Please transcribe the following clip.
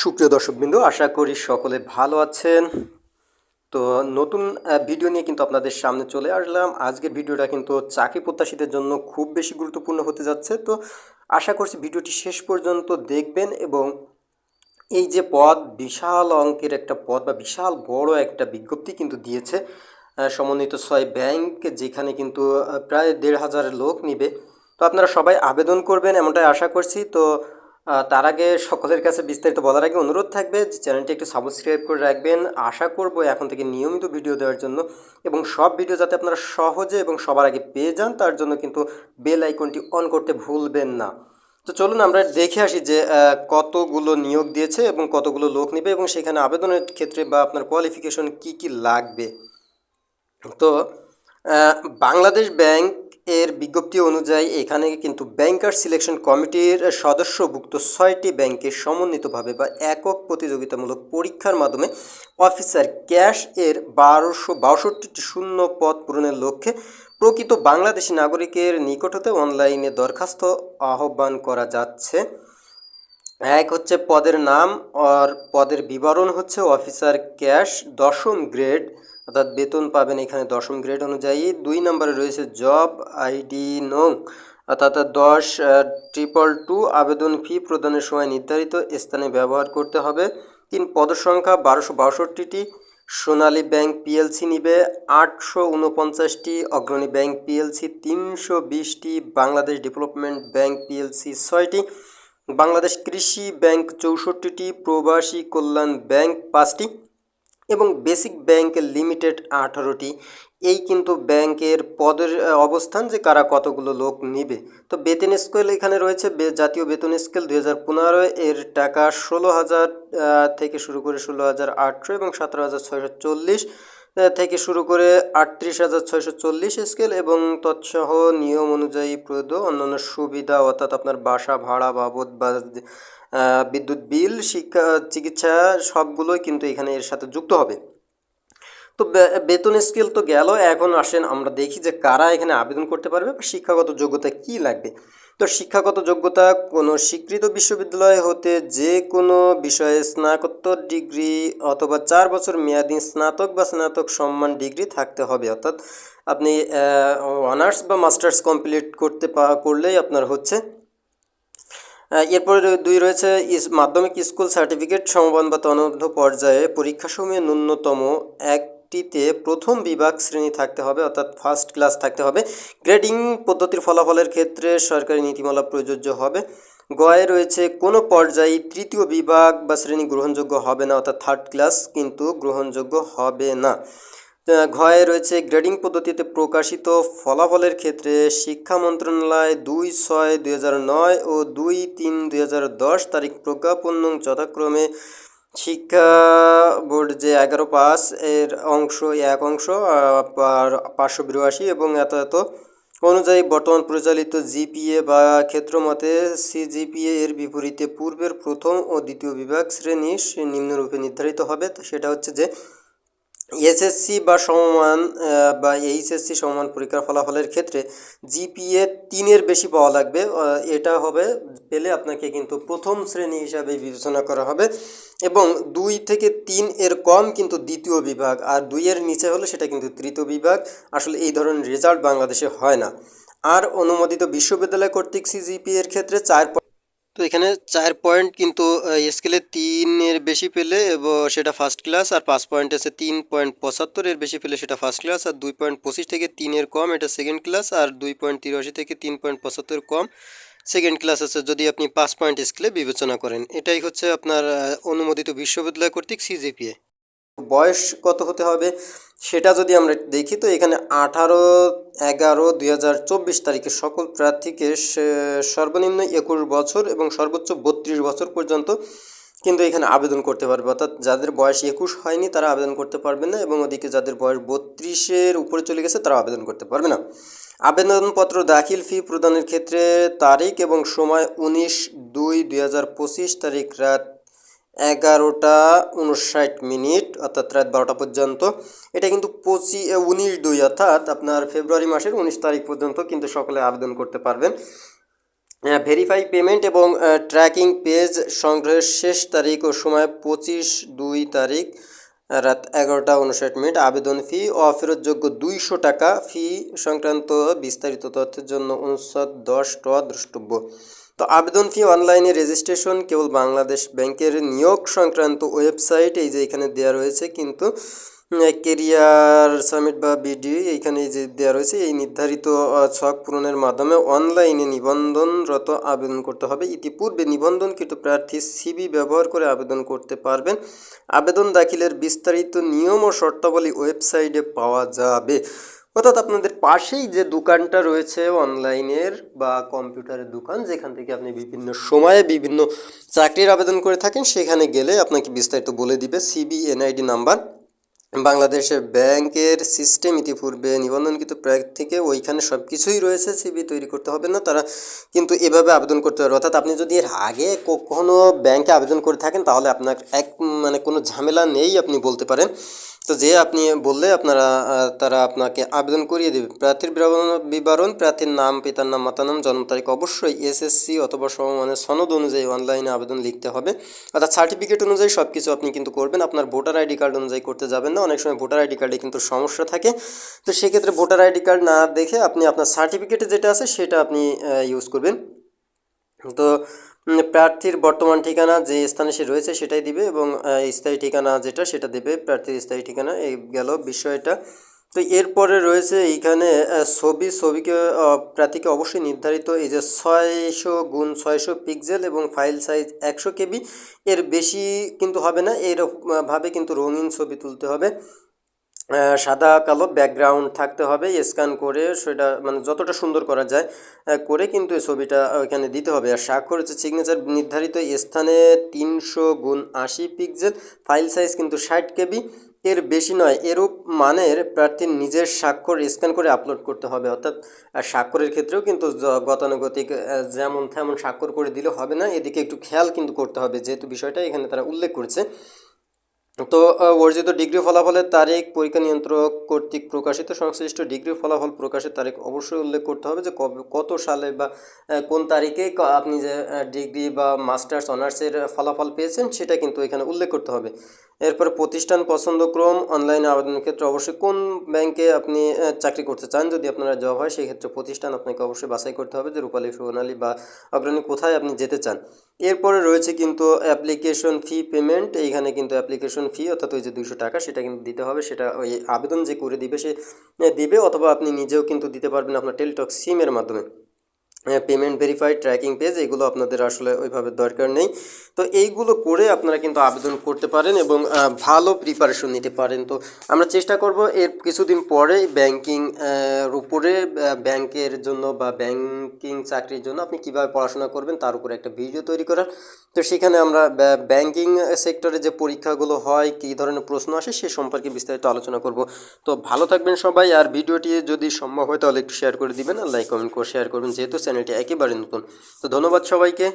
সুপ্রিয় দর্শকবৃন্দ, আশা করি সকলে ভালো আছেন। তো নতুন ভিডিও নিয়ে কিন্তু আপনাদের সামনে চলে আসলাম। আজকের ভিডিওটা কিন্তু চাকরি প্রত্যাশীদের জন্য খুব বেশি গুরুত্বপূর্ণ হতে যাচ্ছে। তো আশা করছি ভিডিওটি শেষ পর্যন্ত দেখবেন এবং এই যে পদ, বিশাল অঙ্কের একটা পদ বা বিশাল বড় একটা বিজ্ঞপ্তি কিন্তু দিয়েছে সমন্বিত ছয় ব্যাংক, যেখানে কিন্তু প্রায় দেড় হাজার লোক নিবে। তো আপনারা সবাই আবেদন করবেন, এমনটাই আশা করছি। তো তার আগে সকলের কাছে বিস্তারিত বলার আগে অনুরোধ থাকবে যে চ্যানেলটি একটু সাবস্ক্রাইব করে রাখবেন। আশা করব এখন থেকে নিয়মিত ভিডিও দেওয়ার জন্য এবং সব ভিডিও যাতে আপনারা সহজে এবং সবার আগে পেয়ে যান, তার জন্য কিন্তু বেল আইকনটি অন করতে ভুলবেন না। তো চলুন আমরা দেখে আসি যে কতগুলো নিয়োগ দিয়েছে এবং কতগুলো লোক নেবে এবং সেখানে আবেদনের ক্ষেত্রে বা আপনার কোয়ালিফিকেশন কি কি লাগবে। তো বাংলাদেশ ব্যাংক এর বিজ্ঞপ্তি অনুযায়ী এখানে কিন্তু ব্যাংকার সিলেকশন কমিটির সদস্যভুক্ত ছয়টি ব্যাংকে সমন্বিতভাবে বা একক প্রতিযোগিতামূলক পরীক্ষার মাধ্যমে অফিসার ক্যাশ এর বারোশো বাষট্টিটি শূন্য পদ পূরণের লক্ষ্যে প্রকৃত বাংলাদেশি নাগরিকের নিকট হতে অনলাইনে দরখাস্ত আহ্বান করা যাচ্ছে। এক হচ্ছে পদের নাম আর পদের বিবরণ হচ্ছে অফিসার ক্যাশ দশম গ্রেড অর্থাৎ বেতন পাবেন এখানে দশম গ্রেড অনুযায়ী। দুই নম্বরে রয়েছে জব আইডি নং, অর্থাৎ দশ ট্রিপল টু আবেদন ফি প্রদানের সময় নির্ধারিত স্থানে ব্যবহার করতে হবে। তিন পদসংখ্যা বারোশো বাষট্টিটি, সোনালী ব্যাংক পিএলসি নিবে আটশো উনপঞ্চাশটি অগ্রণী ব্যাংক পিএলসি তিনশো বিশটি, বাংলাদেশ ডেভেলপমেন্ট ব্যাংক পিএলসি ছয়টি। বাংলাদেশ কৃষি ব্যাংক চৌষট্টিটি প্রবাসী কল্যাণ ব্যাংক পাঁচটি এবং বেসিক ব্যাংক লিমিটেড আঠারোটি। এই কিন্তু ব্যাংকের পদের অবস্থান যে কারা কতগুলো লোক নিবে। তো বেতন স্কেল এখানে রয়েছে জাতীয় বেতন স্কেল দুই হাজার পনেরো, এর টাকা ষোলো হাজার থেকে শুরু করে ষোলো হাজার আটশো এবং সতেরো হাজার ছয়শো চল্লিশ। থেকে শুরু করে আটত্রিশ হাজার ছয়শো চল্লিশ স্কেল এবং তৎসহ নিয়ম অনুযায়ী প্রদ অন্যান্য সুবিধা, অর্থাৎ আপনার বাসা ভাড়া বাবদ বা বিদ্যুৎ বিল, শিক্ষা, চিকিৎসা সবগুলোই কিন্তু এখানে এর সাথে যুক্ত হবে। তো বেতন স্কেল তো গেল, এখন আসেন আমরা দেখি যে কারা এখানে আবেদন করতে পারবে বা শিক্ষাগত যোগ্যতা কি লাগবে। তো শিক্ষাগত যোগ্যতা কোনো স্বীকৃত বিশ্ববিদ্যালয় হতে যে কোনো বিষয়ে স্নাতকোত্তর ডিগ্রি অথবা চার বছর মেয়াদী স্নাতক বা স্নাতক সম্মান ডিগ্রি থাকতে হবে। অর্থাৎ আপনি অনার্স বা মাস্টার্স কমপ্লিট করতে পা, করলেই আপনার হচ্ছে। এরপরে দুই রয়েছে মাধ্যমিক স্কুল সার্টিফিকেট সমমান বা তনধ্য পর্যায়ে পরীক্ষাসমূহে ন্যূনতম একটিতে প্রথম বিভাগ শ্রেণি থাকতে হবে, অর্থাৎ ফার্স্ট ক্লাস থাকতে হবে। গ্রেডিং পদ্ধতির ফলাফলের ক্ষেত্রে সরকারি নীতিমালা প্রযোজ্য হবে। গয়ে রয়েছে, কোনো পর্যায়ে তৃতীয় বিভাগ বা শ্রেণি গ্রহণযোগ্য হবে না, অর্থাৎ থার্ড ক্লাস কিন্তু গ্রহণযোগ্য হবে না। ঘয়ে রয়েছে গ্রেডিং পদ্ধতিতে প্রকাশিত ফলাফলের ক্ষেত্রে শিক্ষা মন্ত্রণালয় দুই ছয় দুই ও দুই তিন দুই তারিখ প্রজ্ঞাপন যথাক্রমে শিক্ষা বোর্ড যে এগারো পাস এর অংশ, এক অংশ পাঁচশো বিরাশি এবং এত এত অনুযায়ী বর্তমান পরিচালিত জিপিএ বা ক্ষেত্রমতে সিজিপিএ এর বিপরীতে পূর্বের প্রথম ও দ্বিতীয় বিভাগ শ্রেণি নিম্নরূপে নির্ধারিত হবে। তো সেটা হচ্ছে যে এসএসসি বা সমমান বা এইচএসসি সমমান পরীক্ষার ফলাফলের ক্ষেত্রে জিপিএ তিনের বেশি পাওয়া লাগবে। এটা হবে, পেলে আপনাকে কিন্তু প্রথম শ্রেণি হিসাবে বিবেচনা করা হবে এবং দুই থেকে তিন এর কম কিন্তু দ্বিতীয় বিভাগ, আর দুইয়ের নিচে হলে সেটা কিন্তু তৃতীয় বিভাগ। আসলে এই ধরনের রেজাল্ট বাংলাদেশে হয় না। আর অনুমোদিত বিশ্ববিদ্যালয় কর্তৃক সিজিপি এর ক্ষেত্রে চার তো এখানে চার পয়েন্ট কিন্তু স্কেলে তিনের বেশি পেলে এবং সেটা ফার্স্ট ক্লাস আর পাঁচ পয়েন্ট আছে তিন পয়েন্ট পঁচাত্তরের বেশি পেলে সেটা ফার্স্ট ক্লাস আর দুই পয়েন্ট পঁচিশ থেকে তিনের কম এটা সেকেন্ড ক্লাস আর দুই পয়েন্ট তিরাশি থেকে তিন পয়েন্ট পঁচাত্তর কম সেকেন্ড ক্লাস আছে যদি আপনি পাঁচ পয়েন্ট স্কেলে বিবেচনা করেন। এটাই হচ্ছে আপনার অনুমোদিত বিশ্ববিদ্যালয় কর্তৃক সিজিপিএ বয়স কত হতে হবে সেটা যদি আমরা দেখি, তো এখানে আঠারো এগারো দুই তারিখে সকল প্রার্থীকে সর্বনিম্ন একুশ বছর এবং সর্বোচ্চ বত্রিশ বছর পর্যন্ত কিন্তু এখানে আবেদন করতে পারবে। অর্থাৎ যাদের বয়স একুশ হয়নি তারা আবেদন করতে পারবে না এবং ওদিকে যাদের বয়স বত্রিশের উপরে চলে গেছে তারা আবেদন করতে পারবে না। আবেদনপত্র দাখিল ফি প্রদানের ক্ষেত্রে তারিখ এবং সময় উনিশ দুই দুই তারিখ রাত এগারোটা উনষাট মিনিট, অর্থাৎ রাত বারোটা পর্যন্ত। এটা কিন্তু পঁচিশ উনিশ দুই, অর্থাৎ আপনার ফেব্রুয়ারি মাসের উনিশ তারিখ পর্যন্ত কিন্তু সকলে আবেদন করতে পারবেন। ভেরিফাই পেমেন্ট এবং ট্র্যাকিং পেজ সংগ্রহের শেষ তারিখ ও সময় পঁচিশ দুই তারিখ, রাত এগারোটা উনষাট মিনিট। আবেদন ফি ও অফেরতযোগ্য দুইশো টাকা। ফি সংক্রান্ত বিস্তারিত তথ্যের জন্য অনুচ্ছেদ দশ ট, দ্রষ্টব্য। তো আবেদন ফি অনলাইনে রেজিস্ট্রেশন কেবল বাংলাদেশ ব্যাংকের নিয়োগ সংক্রান্ত ওয়েবসাইট এই যে এখানে দেওয়া রয়েছে, কিন্তু কেরিয়ার সামিট বা বিডি এইখানে যে দেওয়া রয়েছে, এই নির্ধারিত ছক পূরণের মাধ্যমে অনলাইনে নিবন্ধনরত আবেদন করতে হবে। ইতিপূর্বে নিবন্ধনকৃত প্রার্থী সিবি ব্যবহার করে আবেদন করতে পারবেন। আবেদন দাখিলের বিস্তারিত নিয়ম ও শর্তাবলী ওয়েবসাইটে পাওয়া যাবে। অর্থাৎ আপনাদের পাশেই যে দোকানটা রয়েছে অনলাইনের বা কম্পিউটারের দোকান, যেখান থেকে আপনি বিভিন্ন সময়ে বিভিন্ন চাকরির আবেদন করে থাকেন, সেখানে গেলে আপনাকে বিস্তারিত বলে দিবে সিবি এনআইডি নাম্বার বাংলাদেশের ব্যাংকের সিস্টেম ইতিপূর্বে নিবন্ধনকৃত প্রার্থীকে ওইখানে সব কিছুই রয়েছে সিবি তৈরি করতে হবে না, তারা কিন্তু এভাবে আবেদন করতে পারবে। অর্থাৎ আপনি যদি এর আগে কখনো ব্যাংকে আবেদন করে থাকেন, তাহলে আপনার এক মানে কোনো ঝামেলা নেই আপনি বলতে পারেন। তো যে আপনি বললে আপনারা তারা আপনাকে আবেদন করিয়ে দেবে। প্রার্থীর বিবরণ- প্রার্থীর নাম, পিতার নাম, মাতার নাম, জন্ম তারিখ অবশ্যই এসএসসি অথবা সমমানের সনদ অনুযায়ী অনলাইনে আবেদন লিখতে হবে। অর্থাৎ সার্টিফিকেট অনুযায়ী সব কিছু আপনি কিন্তু করবেন। আপনার ভোটার আইডি কার্ড অনুযায়ী করতে যাবেন অনেক সময় ভোটার আইডি কার্ডে কিন্তু সমস্যা থাকে। তো সেক্ষেত্রে ভোটার আইডি কার্ড না দেখে আপনি আপনার সার্টিফিকেটে যেটা আছে সেটা আপনি ইউজ করবেন। তো প্রার্থীর বর্তমান ঠিকানা যে স্থানে সে রয়েছে সেটাই দিবে এবং স্থায়ী ঠিকানা যেটা সেটা দেবে, প্রার্থীর স্থায়ী ঠিকানা। এই গেল বিষয়টা। তো এরপরে রয়েছে এইখানে ছবি, ছবিকে প্রার্থীকে অবশ্যই নির্ধারিত এই যে ছয়শো গুণ ছয়শো পিক্সেল এবং ফাইল সাইজ একশো কেবি, এর বেশি কিন্তু হবে না এরকম ভাবে কিন্তু রঙিন ছবি তুলতে হবে। সাদা, কালো ব্যাকগ্রাউন্ড থাকতে হবে, স্ক্যান করে সেটা মানে যতটা সুন্দর করা যায় করে কিন্তু এই ছবিটা ওইখানে দিতে হবে। আর স্বাক্ষর হচ্ছে সিগনেচার নির্ধারিত স্থানে তিনশো গুণ আশি পিক্সেল, ফাইল সাইজ কিন্তু ষাট কেবি এর বেশি নয়, এরূপ মানের প্রার্থীর নিজের স্বাক্ষর স্ক্যান করে আপলোড করতে হবে। অর্থাৎ স্বাক্ষরের ক্ষেত্রেও কিন্তু গতানুগতিক যেমন তেমন স্বাক্ষর করে দিলে হবে না। এদিকে একটু খেয়াল কিন্তু করতে হবে, যেহেতু বিষয়টা এখানে তারা উল্লেখ করছে। তো অর্জিত ডিগ্রি ফলাফলের তারিখ, পরীক্ষা নিয়ন্ত্রক কর্তৃক প্রকাশিত, সংশ্লিষ্ট ডিগ্রি ফলাফল প্রকাশের তারিখ অবশ্যই উল্লেখ করতে হবে যে কত সালে বা কোন তারিখে আপনি যে ডিগ্রি বা মাস্টার্স, অনার্সের ফলাফল পেয়েছেন সেটা কিন্তু এখানে উল্লেখ করতে হবে। এরপরে প্রতিষ্ঠান পছন্দক্রম, অনলাইনে আবেদনের ক্ষেত্রে অবশ্যই কোন ব্যাংকে আপনি চাকরি করতে চান, যদি আপনারা জব হয় সেই ক্ষেত্রে প্রতিষ্ঠান আপনাকে অবশ্যই বাছাই করতে হবে যে রূপালী সোনালী বা অগ্রণী কোথায় আপনি যেতে চান। এরপরে রয়েছে কিন্তু অ্যাপ্লিকেশন ফি পেমেন্ট, এইখানে কিন্তু অ্যাপ্লিকেশন ফি, অর্থাৎ ওই যে দুইশো টাকা, সেটা কিন্তু দিতে হবে, সেটা ওই আবেদন যে করে দিবে, সে দিবে, অথবা আপনি নিজেও কিন্তু দিতে পারবেন আপনার টেলিটক সিমের মাধ্যমে। পেমেন্ট ভেরিফাইড ট্র্যাকিং পেজ এগুলো আপনাদের আসলে ওইভাবে দরকার নেই। তো এইগুলো করে আপনারা কিন্তু আবেদন করতে পারেন এবং ভালো প্রিপারেশন নিতে পারেন। তো আমরা চেষ্টা করব এর কিছুদিন পরে ব্যাংকিং উপরে ব্যাংকের জন্য বা ব্যাংকিং চাকরির জন্য আপনি কীভাবে পড়াশোনা করবেন তার উপরে একটা ভিডিও তৈরি করার। তো সেখানে আমরা ব্যাংকিং সেক্টরে যে পরীক্ষাগুলো হয়, কী ধরনের প্রশ্ন আসে সে সম্পর্কে বিস্তারিত আলোচনা করব। তো ভালো থাকবেন সবাই, আর ভিডিওটি যদি সম্ভব হয় তাহলে একটু শেয়ার করে দিবেন, আর লাইক কমেন্ট করে শেয়ার করবেন। যেহেতু চ্যানেলটি একেবারে নতুন। তো ধন্যবাদ সবাইকে।